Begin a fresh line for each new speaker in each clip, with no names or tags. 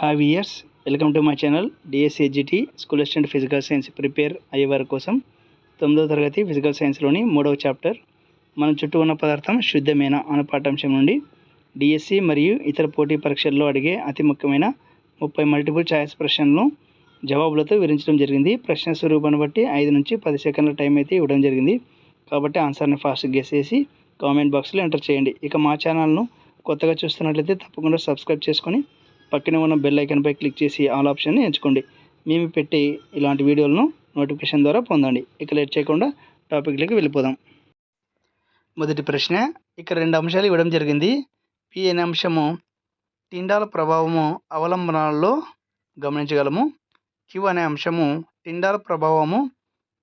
Have years welcome to my channel DSAGT school assistant physical science prepare అయ్యే వారి కోసం తొమ్మిదవ తరగతి ఫిజికల్ సైన్స్లోని మూడవ చాప్టర్ మన చుట్టూ ఉన్న పదార్థం శుద్ధమైన అనే పాఠాంశం నుండి డిఎస్సి మరియు ఇతర పోటీ పరీక్షల్లో అడిగే అతి ముఖ్యమైన ముప్పై మల్టిపుల్ ఛాయిస్ ప్రశ్నలను జవాబులతో వివరించడం జరిగింది. ప్రశ్న స్వరూపాన్ని బట్టి ఐదు నుంచి పది సెకండ్ల టైం అయితే ఇవ్వడం జరిగింది. కాబట్టి ఆన్సర్ని ఫాస్ట్ గెస్ చేసి కామెంట్ బాక్స్లో ఎంటర్ చేయండి. ఇక మా ఛానల్ను కొత్తగా చూస్తున్నట్లయితే తప్పకుండా సబ్స్క్రైబ్ చేసుకొని పక్కనే ఉన్న బెల్ ఐకన్పై క్లిక్ చేసి ఆల్ ఆప్షన్ని ఎంచుకోండి. మేము పెట్టి ఇలాంటి వీడియోలను నోటిఫికేషన్ ద్వారా పొందండి. ఇక లేట్ చేయకుండా టాపిక్లోకి వెళ్ళిపోదాం. మొదటి ప్రశ్న ఇక్కడ రెండు అంశాలు ఇవ్వడం జరిగింది. పి అనే అంశము టిండాల ప్రభావము అవలంబనాలలో గమనించగలము. క్యూ అనే అంశము టిండాల ప్రభావము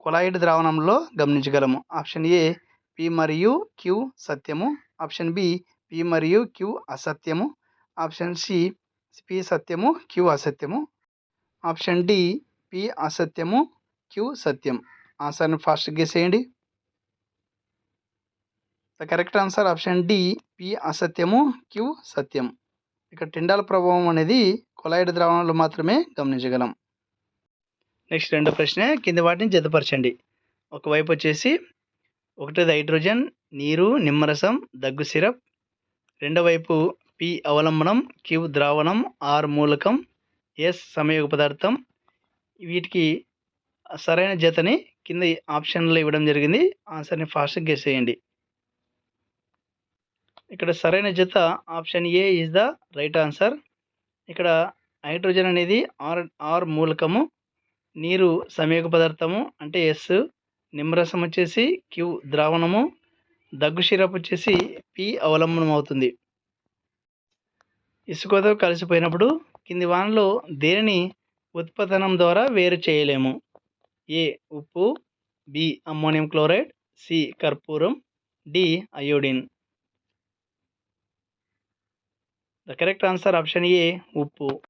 కొలాయిడ్ ద్రావణంలో గమనించగలము. ఆప్షన్ ఏ పి మరియు క్యూ సత్యము. ఆప్షన్ బి పి మరియు క్యూ అసత్యము. ఆప్షన్ సి పి సత్యము క్యూ అసత్యము. ఆప్షన్ డి పి అసత్యము క్యూ సత్యం. ఆన్సర్ని ఫాస్ట్ గెస్ చేయండి. The correct answer option D P అసత్యము క్యూ సత్యం. ఇక్కడ టిండాల ప్రభావం అనేది కొలాయిడ్ ద్రావణంలో మాత్రమే గమనించగలం. నెక్స్ట్ రెండో ప్రశ్న కింద వాటిని జతపరచండి. ఒకవైపు వచ్చేసి ఒకటిది హైడ్రోజన్ నీరు నిమ్మరసం దగ్గు సిరప్. రెండో వైపు పి అవలంబనం క్యూ ద్రావణం ఆర్ మూలకం ఎస్ సమయోగ పదార్థం. వీటికి సరైన జతని కింద ఆప్షన్లో ఇవ్వడం జరిగింది. ఆన్సర్ని ఫాస్ట్గా గెస్ చేయండి. ఇక్కడ సరైన జత option A is the right answer. ఇక్కడ హైడ్రోజన్ అనేది ఆర్ ఆర్ మూలకము నీరు సమయోగ పదార్థము అంటే ఎస్. నిమ్మరసం వచ్చేసి క్యూ ద్రావణము దగ్గు సిరప్ వచ్చేసి పి అవలంబనం అవుతుంది. ఇసుకతో కలిసిపోయినప్పుడు కింది వానలో దేనిని ఉత్పతనం ద్వారా వేరు చేయలేము? ఏ ఉప్పు బి అమ్మోనియం క్లోరైడ్ సి కర్పూరం D iodine. The correct answer option A ఉప్పు.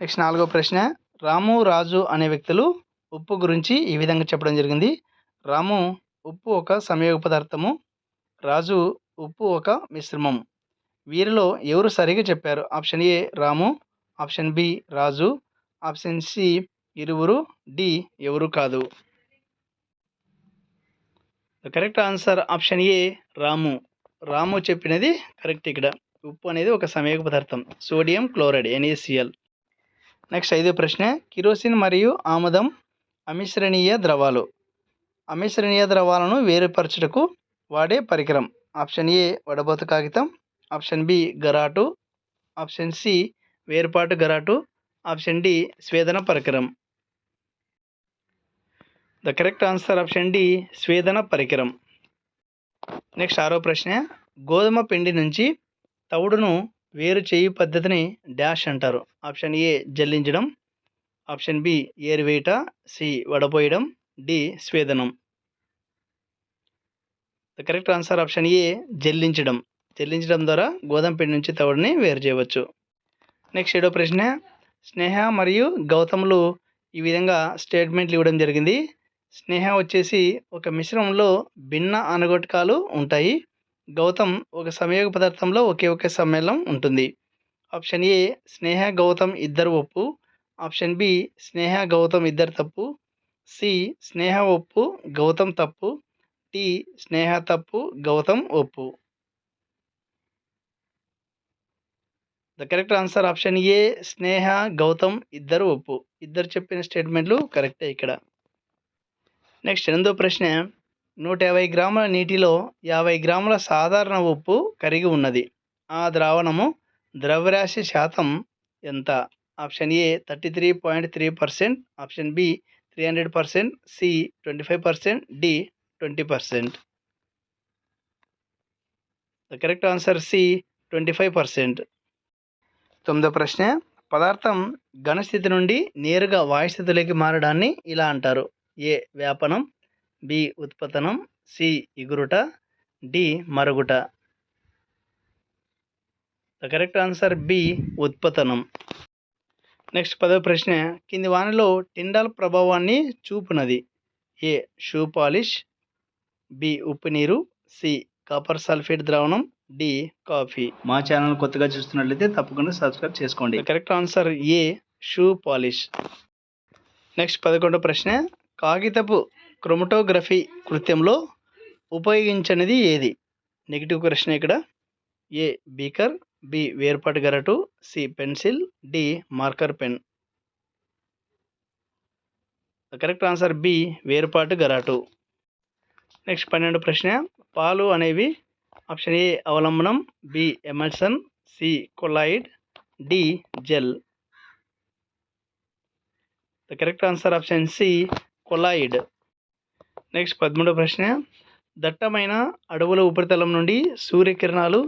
నెక్స్ట్ నాలుగో ప్రశ్న. రాము రాజు అనే వ్యక్తులు ఉప్పు గురించి ఈ విధంగా చెప్పడం జరిగింది. రాము ఉప్పు ఒక సంయోగ పదార్థము. రాజు ఉప్పు ఒక మిశ్రమం. వీరిలో ఎవరు సరిగా చెప్పారు? Option A Ramu option B Raju option C ఇరువురు డి ఎవరు కాదు. Correct answer option A Ramu. Ramu చెప్పినది కరెక్ట్ ఇక్కడ. ఉప్పు అనేది ఒక సమయక పదార్థం. సోడియం క్లోరైడ్ ఎన్ఏసిఎల్ నెక్స్ట్ ఐదో ప్రశ్న. కిరోసిన్ మరియు ఆముదం అమిశ్రణీయ ద్రవాలు. అమిశ్రణీయ ద్రవాలను వేరుపరచుటకు వాడే పరికరం. ఆప్షన్ ఏ వడబోత కాగితం ఆప్షన్ బి గరాటు ఆప్షన్ సి వేర్పాటు గరాటు ఆప్షన్ డి స్వేదన పరికరం. The correct answer option D స్వేదన పరికరం. నెక్స్ట్ ఆరో ప్రశ్న గోధుమ పిండి నుంచి తవుడును వేరు చేయు పద్ధతిని డాష్ అంటారు. ఆప్షన్ ఏ జల్లించడం ఆప్షన్ బి ఏరువేట సి వడపోయడం D స్వేదనం. The correct answer option A జల్లించడం. చెల్లించడం ద్వారా గోధుమ పిండి నుంచి తవుడుని వేరు చేయవచ్చు. నెక్స్ట్ ఏడో ప్రశ్న. స్నేహ మరియు గౌతములు ఈ విధంగా స్టేట్మెంట్లు ఇవ్వడం జరిగింది. స్నేహ వచ్చేసి ఒక మిశ్రమంలో భిన్న అనగొట్టకాలు ఉంటాయి. గౌతమ్ ఒక సంయోగ పదార్థంలో ఒకే ఒకే సమ్మేళనం ఉంటుంది. ఆప్షన్ ఏ స్నేహ గౌతమ్ ఇద్దరు ఒప్పు. ఆప్షన్ బి స్నేహ గౌతమ్ ఇద్దరు తప్పు. సి స్నేహ ఒప్పు గౌతమ్ తప్పు. టి స్నేహ తప్పు గౌతమ్ ఒప్పు. The correct answer option A Sneha Gautam ఇద్దరు ఒప్పు. ఇద్దరు చెప్పిన స్టేట్మెంట్లు కరెక్టే ఇక్కడ. నెక్స్ట్ ఎనిమిదో ప్రశ్న నూట యాభై గ్రాముల నీటిలో యాభై గ్రాముల సాధారణ ఉప్పు కరిగి ఉన్నది. ఆ ద్రావణము ద్రవ్యరాశి శాతం ఎంత? Option A thirty three point three percent. Option B three hundred percent. C twenty five percent. D twenty percent. The correct answer C twenty five percent. తొమ్మిదో ప్రశ్న. పదార్థం ఘనస్థితి నుండి నేరుగా వాయుస్థితిలోకి మారడాన్ని ఇలా అంటారు. ఏ. వ్యాపనం. బి. ఉత్పతనం. సి. ఇగురుట D. మరుగుట. The correct answer B. ఉత్పతనం. Next పదవ ప్రశ్న. కింది వానిలో టిండాల్ ప్రభావాన్ని చూపునది. ఏ. Shoe polish. బి. ఉప్పు నీరు. సి. కాపర్ సల్ఫేట్ ద్రావణం. D coffee. మా ఛానల్ కొత్తగా చూస్తున్నట్లయితే తప్పకుండా సబ్స్క్రైబ్ చేసుకోండి. Correct answer A shoe polish next పదకొండో ప్రశ్న కాగితపు క్రొమటోగ్రఫీ కృత్యంలో ఉపయోగించనిది ఏది? నెగిటివ్ ప్రశ్న ఇక్కడ. ఏ బీకర్ బి వేర్పాటు గరటు. C pencil D marker pen correct answer B వేర్పాటు గరాటు. నెక్స్ట్ పన్నెండు ప్రశ్న పాలు అనేవి option A అవలంబనం B emulsion C colloid D gel. The correct answer option C colloid next పదమూడవ ప్రశ్న. దట్టమైన అడవుల ఉపరితలం నుండి సూర్యకిరణాలు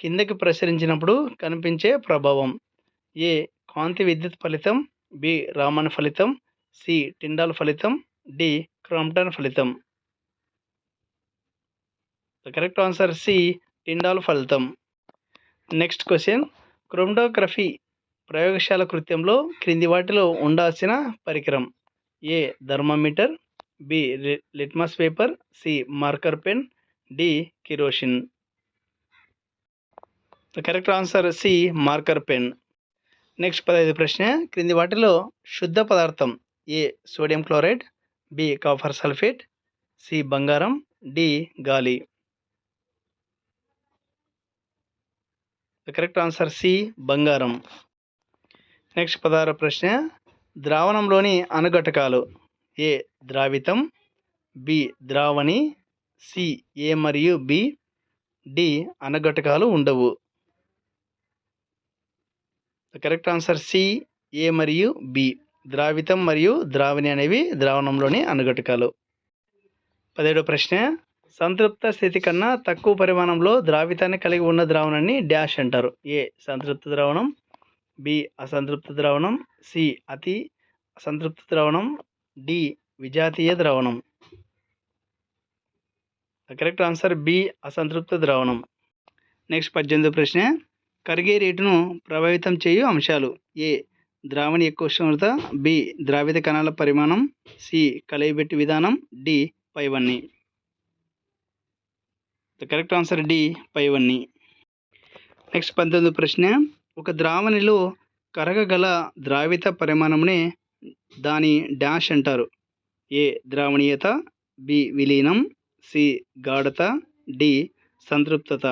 కిందకి ప్రసరించినప్పుడు కనిపించే ప్రభావం. ఏ కాంతి విద్యుత్ ఫలితం బి రామన్ ఫలితం సి టిండాల్ ఫలితం డి క్రాంప్టన్ ఫలితం. The correct answer C Tyndall ఫలితం. నెక్స్ట్ క్వశ్చన్ క్రోమ్టోగ్రఫీ ప్రయోగశాల కృత్యంలో క్రింది వాటిలో ఉండాల్సిన పరికరం. A thermometer B litmus paper C marker pen D kerosene the correct answer C marker pen. Next పదహైదు ప్రశ్న క్రింది వాటిలో శుద్ధ పదార్థం A sodium chloride B copper sulphate C బంగారం డి గాలి. ద కరెక్ట్ ఆన్సర్ సి బంగారం. నెక్స్ట్ పదహారు ప్రశ్న. ద్రావణంలోని అనుఘటకాలు ఏ ద్రావితం బి ద్రావణి సి ఏ మరియు బి డి అనఘటకాలు ఉండవు. కరెక్ట్ ఆన్సర్ సి ఏ మరియు బి ద్రావితం మరియు ద్రావణి అనేవి ద్రావణంలోని అనుఘటకాలు పదిహేడో ప్రశ్న. సంతృప్త స్థితి కన్నా తక్కువ పరిమాణంలో ద్రావితాన్ని కలిగి ఉన్న ద్రావణాన్ని డాష్ అంటారు. ఏ సంతృప్త ద్రావణం బి అసంతృప్త ద్రావణం సి అతి అసంతృప్త ద్రావణం డి విజాతీయ ద్రావణం. కరెక్ట్ ఆన్సర్ బి అసంతృప్త ద్రావణం. నెక్స్ట్ పద్దెనిమిది ప్రశ్న. కరిగే రేటును ప్రభావితం చేయు అంశాలు. ఏ ద్రావణి ఎక్కువ ఉష్ణోగ్రత బి ద్రావిత కణాల పరిమాణం సి కలయిబెట్టి విధానం డి పైవన్నీ ద కరెక్ట్ ఆన్సర్ డి పైవన్నీ నెక్స్ట్ పంతొమ్మిది ప్రశ్న. ఒక ద్రావణిలో కరగగల ద్రావిత పరిమాణమునే దాని డాష్ అంటారు. ఏ ద్రావణీయత బి విలీనం సి గాఢత డి సంతృప్తత.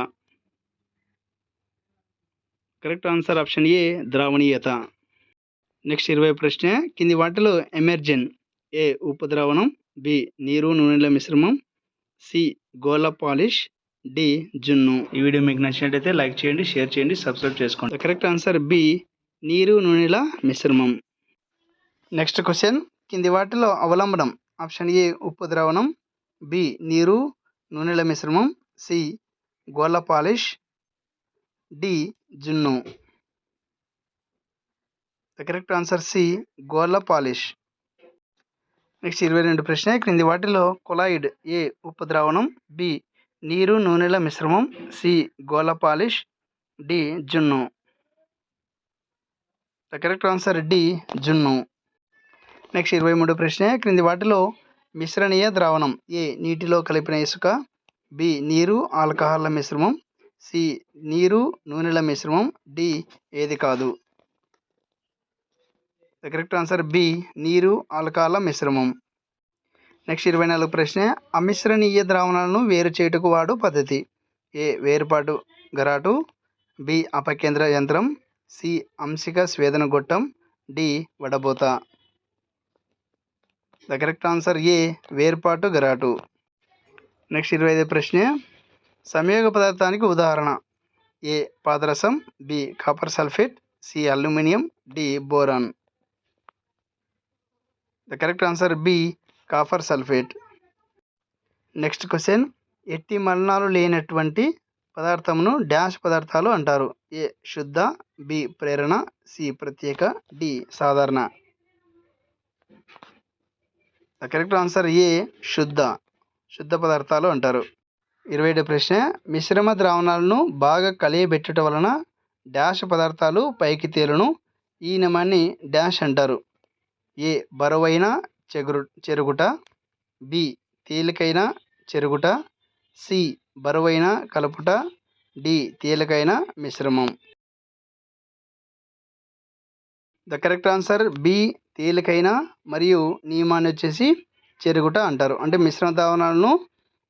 కరెక్ట్ ఆన్సర్ ఆప్షన్ ఏ ద్రావణీయత. నెక్స్ట్ ఇరవై ప్రశ్న. కింది వాటిలో ఎమర్జెన్. ఏ ఉపద్రావణం ద్రావణం బి నీరు నూనెల మిశ్రమం సి గోళ పాలిష్ డి జున్ను. ఈ వీడియో మీకు నచ్చినట్టయితే లైక్ చేయండి షేర్ చేయండి సబ్స్క్రైబ్ చేసుకోండి. కరెక్ట్ ఆన్సర్ బి నీరు నూనెల మిశ్రమం. నెక్స్ట్ క్వశ్చన్ కింది వాటిలో అవలంబనం. ఆప్షన్ ఏ ఉప్పు ద్రావణం. బి నీరు నూనెల మిశ్రమం. సి గోళ్ళ పాలిష్. డి జున్ను. ద కరెక్ట్ ఆన్సర్ సి గోళ్ళ పాలిష్. నెక్స్ట్ ఇరవై రెండు ప్రశ్న క్రింది వాటిలో కొలాయిడ్ ఏ ఉప్పు ద్రావణం. బి నీరు నూనెల మిశ్రమం. సి. గోల పాలిష్. డి. జున్ను. The correct answer D. జున్ను. నెక్స్ట్ ఇరవై మూడు ప్రశ్న. క్రింది వాటిలో మిశ్రణీయ ద్రావణం. ఏ. నీటిలో కలిపిన ఇసుక. బి. నీరు ఆల్కహాల్ల మిశ్రమం. సి. నీరు నూనెల మిశ్రమం. డి. ఏది కాదు. The correct answer B. నీరు ఆల్కహాల మిశ్రమం. నెక్స్ట్ ఇరవై నాలుగు ప్రశ్న అమిశ్రణీయ ద్రావణాలను వేరు చేయుటకు వాడు పద్ధతి. ఏ వేరుపాటు గరాటు బి అపకేంద్ర యంత్రం సి అంశిక స్వేదన గొట్టం డి వడబోత. ద కరెక్ట్ ఆన్సర్ ఏ వేర్పాటు గరాటు. నెక్స్ట్ ఇరవై ఐదు ప్రశ్న సంయోగ పదార్థానికి ఉదాహరణ. ఏ పాదరసం B copper sulphate C aluminium D boron. The correct answer B copper sulphate. Next question. ఎట్టి మరణాలు లేనటువంటి పదార్థమును డ్యాష్ పదార్థాలు అంటారు. ఏ శుద్ధ బి ప్రేరణ సి ప్రత్యేక డి సాధారణ. ద కరెక్ట్ ఆన్సర్ ఏ శుద్ధ శుద్ధ పదార్థాలు అంటారు. ఇరవై ఏడు ప్రశ్న. మిశ్రమ ద్రావణాలను బాగా కలియబెట్టుట వలన డాష్ పదార్థాలు పైకి తేలును. ఈ నియమాన్ని డాష్ అంటారు. ఏ బరువైన చెగురు చెరుగుట బి తేలికైన చెరుగుట సి బరువైన కలుపుట డి తేలికైన మిశ్రమం. ద కరెక్ట్ ఆన్సర్ బి తేలికైన మరియు నియమాన్ని వచ్చేసి చెరుగుట అంటారు. అంటే మిశ్రమ ద్రావణాలను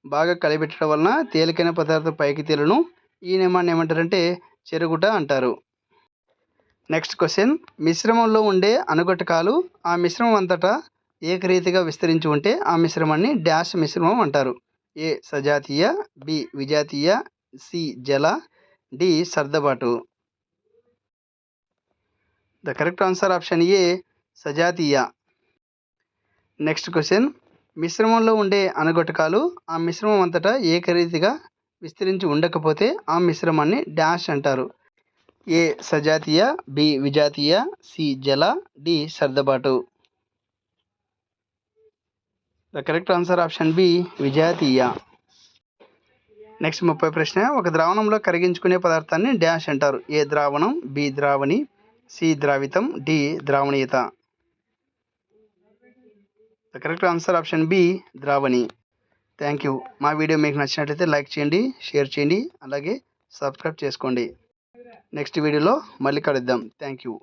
బాగా కలిపెట్టడం వలన తేలికైన పదార్థం పైకి తేలును. ఈ నియమాన్ని ఏమంటారంటే చెరుగుట అంటారు. Next question. మిశ్రమంలో ఉండే అనుఘటకాలు ఆ మిశ్రమం అంతటా ఏకరీతిగా విస్తరించి ఉంటే ఆ మిశ్రమాన్ని డాష్ మిశ్రమం అంటారు. ఏ సజాతీయ బి విజాతీయ సి జల D సర్దబాటు. The correct answer option A సజాతీయ. Next question. మిశ్రమంలో ఉండే అనుఘటకాలు ఆ మిశ్రమం అంతటా ఏకరీతిగా విస్తరించి ఉండకపోతే ఆ మిశ్రమాన్ని డాష్ అంటారు. ఏ సజాతీయ బి విజాతీయ సి జల D సర్దబాటు. The correct answer option B విజాతీయ. నెక్స్ట్ ముప్పై ప్రశ్న ఒక ద్రావణంలో కరిగించుకునే పదార్థాన్ని డ్యాష్ అంటారు. ఏ ద్రావణం? బి ద్రావణి సి ద్రావితం D ద్రావణీయత. The correct answer option B ద్రావణి. Thank you మా వీడియో మీకు నచ్చినట్లయితే లైక్ చేయండి షేర్ చేయండి అలాగే సబ్స్క్రైబ్ చేసుకోండి. నెక్స్ట్ వీడియోలో మళ్ళీ కలుద్దాం. Thank you